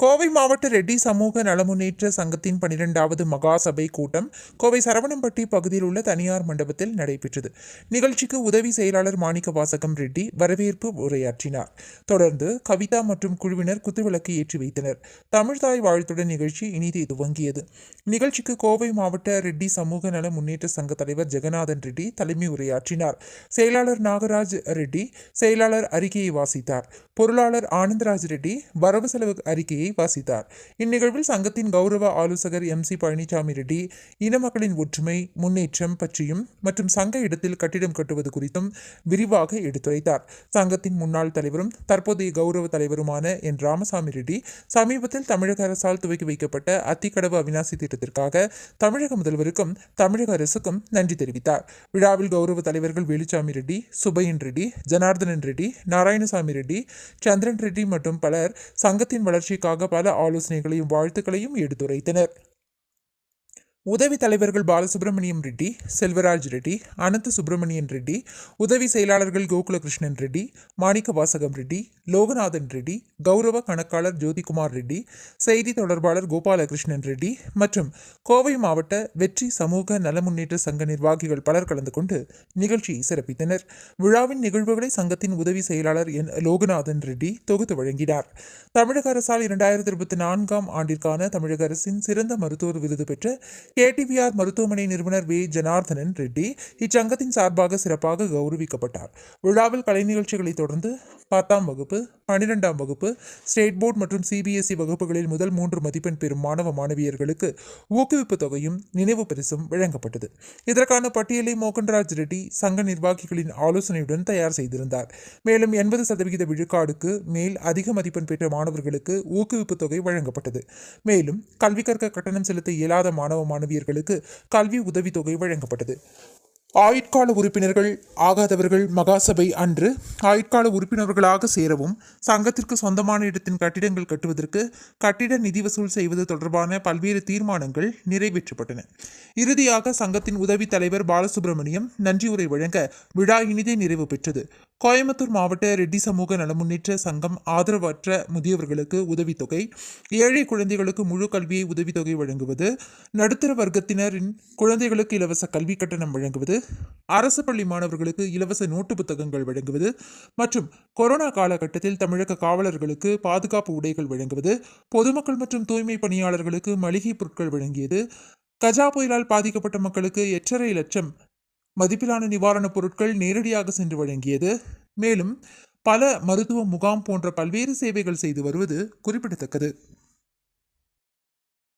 கோவை மாவட்ட ரெட்டி சமூக நலமுன்னேற்ற சங்கத்தின் பனிரெண்டாவது மகாசபை கூட்டம் கோவை சரவணம்பட்டி பகுதியில் உள்ள தனியார் மண்டபத்தில் நடைபெற்றது. நிகழ்ச்சிக்கு உதவி செயலாளர் மாணிக்க வாசகம் ரெட்டி வரவேற்பு உரையாற்றினார். தொடர்ந்து கவிதா மற்றும் குழுவினர் குத்துவிளக்கு ஏற்றி வைத்தனர். தமிழ்தாய் வாழ்த்துடன் நிகழ்ச்சி இனிதே துவங்கியது. நிகழ்ச்சிக்கு கோவை மாவட்ட ரெட்டி சமூக நல முன்னேற்ற சங்க தலைவர் ஜெகநாதன் ரெட்டி தலைமை உரையாற்றினார். செயலாளர் நாகராஜ் ரெட்டி செயலாளர் அறிக்கையை வாசித்தார். பொருளாளர் ஆனந்தராஜ் ரெட்டி வரவு செலவு அறிக்கையை வாசித்தார். இந்நிகழ்வில் சங்கத்தின் கௌரவ ஆலோசகர் எம். சி. பழனிசாமி ரெட்டி இன மக்களின் ஒற்றுமை முன்னேற்றம் பற்றியும் மற்றும் சங்க இடத்தில் கட்டிடம் கட்டுவது குறித்தும் விரிவாக எடுத்துரைத்தார். சங்கத்தின் முன்னாள் தலைவரும் தற்போதைய கௌரவ தலைவருமான என். ராமசாமி ரெட்டி சமீபத்தில் தமிழக அரசால் துவக்கி வைக்கப்பட்ட அத்திக்கடவு அவிநாசி திட்டத்திற்காக தமிழக முதல்வருக்கும் தமிழக அரசுக்கும் நன்றி தெரிவித்தார். விழாவில் கௌரவ தலைவர்கள் வேலுச்சாமி ரெட்டி சுபையன் ரெட்டி ஜனார்தனன் ரெட்டி நாராயணசாமி ரெட்டி சந்திரன் ரெட்டி மற்றும் பலர் சங்கத்தின் வளர்ச்சிக்காக பல ஆலோசனைகளையும் வாழ்த்துக்களையும் எடுத்துரைத்தனர். உதவி தலைவர்கள் பாலசுப்ரமணியம் ரெட்டி செல்வராஜ் ரெட்டி அனந்த சுப்பிரமணியன் ரெட்டி உதவி செயலாளர்கள் கோகுலகிருஷ்ணன் ரெட்டி மாணிக்க வாசகம் ரெட்டி லோகநாதன் ரெட்டி கௌரவ கணக்காளர் ஜோதிகுமார் ரெட்டி செய்தி தொடர்பாளர் கோபாலகிருஷ்ணன் ரெட்டி மற்றும் கோவை மாவட்ட வெற்றி சமூக நல முன்னேற்ற சங்க நிர்வாகிகள் பலர் கலந்து கொண்டு நிகழ்ச்சியை சிறப்பித்தனர். விழாவின் நிகழ்வுகளை சங்கத்தின் உதவி செயலாளர் என் லோகநாதன் ரெட்டி தொகுத்து வழங்கினார். தமிழக அரசால் இரண்டாயிரத்தி இருபத்தி நான்காம் ஆண்டிற்கான தமிழக அரசின் சிறந்த மருத்துவர் விருது பெற்ற கேடிவிஆர் மருத்துவமனை நிறுவனர் வே. ஜனார்தனன் ரெட்டி இச்சங்கத்தின் சார்பாக சிறப்பாக கௌரவிக்கப்பட்டார். விழாவில் கலை நிகழ்ச்சிகளை தொடர்ந்து பத்தாம் வகுப்பு பன்னிரெண்டாம் வகுப்பு ஸ்டேட் போர்டு மற்றும் சிபிஎஸ்இ வகுப்புகளில் முதல் மூன்று மதிப்பெண் பெறும் மாணவ மாணவியர்களுக்கு ஊக்குவிப்பு தொகையும் நினைவு பரிசும் வழங்கப்பட்டது. இதற்கான பட்டியலை மோகன்ராஜ் ரெட்டி சங்க நிர்வாகிகளின் ஆலோசனையுடன் தயார் செய்திருந்தார். மேலும் எண்பது சதவிகித விழுக்காடுக்கு மேல் அதிக மதிப்பெண் பெற்ற மாணவர்களுக்கு ஊக்குவிப்பு தொகை வழங்கப்பட்டது. மேலும் கல்வி கற்க கட்டணம் செலுத்த இயலாத மாணவ மாணவியர்களுக்கு கல்வி உதவித்தொகை வழங்கப்பட்டது. ஆயுட்கால உறுப்பினர்கள் ஆகாதவர்கள் மகாசபை அன்று ஆயுட்கால உறுப்பினர்களாக சேரவும் சங்கத்திற்கு சொந்தமான இடத்தின் கட்டிடங்கள் கட்டுவதற்கு கட்டிட நிதி வசூல் செய்வது தொடர்பான பல்வேறு தீர்மானங்கள் நிறைவேற்றப்பட்டன. இறுதியாக சங்கத்தின் உதவி தலைவர் பாலசுப்ரமணியம் நன்றி உரை வழங்க விழா இனிதே நிறைவு பெற்றது. கோயம்புத்தூர் மாவட்ட ரெட்டி சமூக நலமுன்னேற்ற சங்கம் ஆதரவற்ற முதியவர்களுக்கு உதவித்தொகை ஏழை குழந்தைகளுக்கு முழு கல்வியை உதவித்தொகை வழங்குவது நடுத்தர வர்க்கத்தினரின் குழந்தைகளுக்கு இலவச கல்வி கட்டணம் வழங்குவது அரசு பள்ளி மாணவர்களுக்கு இலவச நோட்டு புத்தகங்கள் வழங்குவது மற்றும் கொரோனா காலகட்டத்தில் தமிழக காவலர்களுக்கு பாதுகாப்பு உடைகள் வழங்குவது பொதுமக்கள் மற்றும் தூய்மை பணியாளர்களுக்கு மளிகை பொருட்கள் வழங்கியது கஜா புயலால் பாதிக்கப்பட்ட மக்களுக்கு எட்டரை லட்சம் மதிப்பிலான நிவாரணப் பொருட்கள் நேரடியாக சென்று வழங்கியது. மேலும் பல மருத்துவ முகாம் போன்ற பல்வேறு சேவைகள் செய்து வருவது குறிப்பிடத்தக்கது.